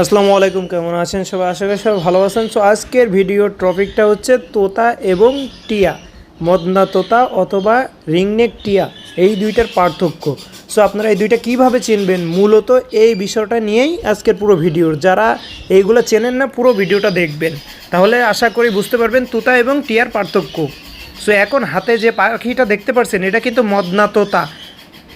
আসসালামু আলাইকুম, কেমন আছেন সবাই? আশা করি সবাই ভালো আছেন। সো আজকের ভিডিওর টপিকটা হচ্ছে তোতা এবং টিয়া, মদনা তোতা অথবা রিংনেক টিয়া, এই দুইটার পার্থক্য। সো আপনারা এই দুইটা কীভাবে চিনবেন? মূলত এই বিষয়টা নিয়েই আজকের পুরো ভিডিওর যারা এইগুলো চেনেন না, পুরো ভিডিওটা দেখবেন। তাহলে আশা করি বুঝতে পারবেন তোতা এবং টিয়ার পার্থক্য। সো এখন হাতে যে পাখিটা দেখতে পাচ্ছেন এটা কিন্তু মদনা তোতা।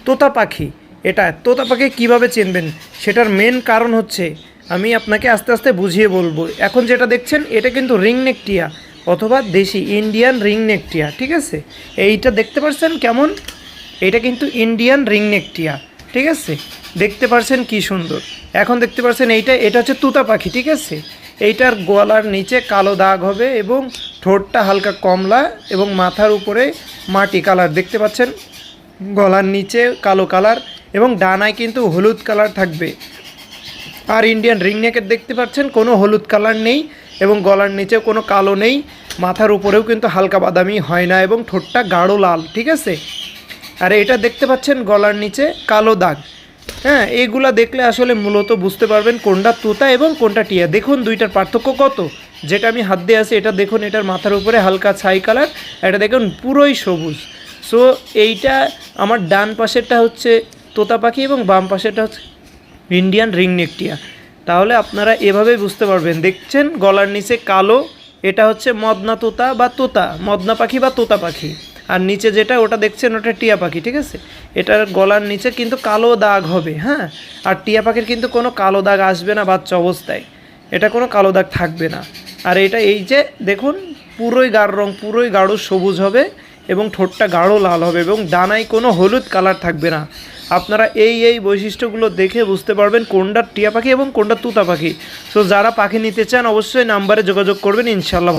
তোতা পাখি, এটা তোতা পাখি কীভাবে চিনবেন? সেটার মেন কারণ হচ্ছে আমি আপনাকে আস্তে আস্তে বুঝিয়ে বলব। এখন যেটা দেখছেন, এটা কিন্তু রিংনেক টিয়া অথবা দেশি ইন্ডিয়ান রিংনেক টিয়া ঠিক আছে? এইটা দেখতে পাচ্ছেন কেমন? এটা কিন্তু ইন্ডিয়ান রিংনেক টিয়া ঠিক আছে? দেখতে পাচ্ছেন কি সুন্দর। এখন দেখতে পাচ্ছেন এইটা, এটা হচ্ছে তুতা পাখি, ঠিক আছে? এইটার গলার নিচে কালো দাগ হবে এবং ঠোঁটটা হালকা কমলা এবং মাথার উপরে মাটি কালার, দেখতে পাচ্ছেন? গলার নিচে কালো কালার এবং ডানায় কিন্তু হলুদ কালার থাকবে। আর ইন্ডিয়ান রিং নেকের দেখতে পাচ্ছেন, কোনো হলুদ কালার নেই এবং গলার নিচে কোনো কালো নেই, মাথার উপরেও কিন্তু হালকা বাদামি হয় না এবং ঠোঁটটা গাঢ় লাল, ঠিক আছে? আর এটা দেখতে পাচ্ছেন গলার নিচে কালো দাগ। হ্যাঁ এইগুলা দেখলে আসলে মূলত বুঝতে পারবেন কোনটা তোতা এবং কোনটা টিয়া। দেখুন, দুইটার পার্থক্য কত? যেটা আমি হাত দিয়ে আছি, এটা দেখুন, এটার মাথার উপরে হালকা ছাই কালার এটা দেখুন পুরোই সবুজ। সো এইটা আমার ডান পাশেরটা হচ্ছে তোতা পাখি এবং বাম পাশেরটা হচ্ছে ইন্ডিয়ান রিং নেকটিয়া তাহলে আপনারা এভাবেই বুঝতে পারবেন। দেখছেন? গলার নিচে কালো, এটা হচ্ছে মদনা তোতা বা তোতা, মদনা পাখি বা তোতা পাখি। আর নিচে যেটা, ওটা দেখছেন, ওটা টিয়া পাখি, ঠিক আছে? এটার গলার নিচে কিন্তু কালো দাগ হবে হ্যাঁ? আর টিয়া পাখির কিন্তু কোনো কালো দাগ আসবে না বাচ্চা অবস্থায়। এটা কোনো কালো দাগ থাকবে না। আর এটা এই যে, দেখুন, পুরোই গাঢ় রং, পুরোই গাঢ় সবুজ হবে। এবং ঠোঁটটা গাঢ় লাল হবে এবং ডানায় কোনো হলুদ কালার থাকবে না। আপনারা এই এই বৈশিষ্ট্যগুলো দেখে বুঝতে পারবেন কোনটা টিয়া পাখি এবং কোনটা তুতা পাখি। সো যারা পাখি নিতে চান, অবশ্যই নাম্বারে যোগাযোগ করবেন ইনশাল্লাহ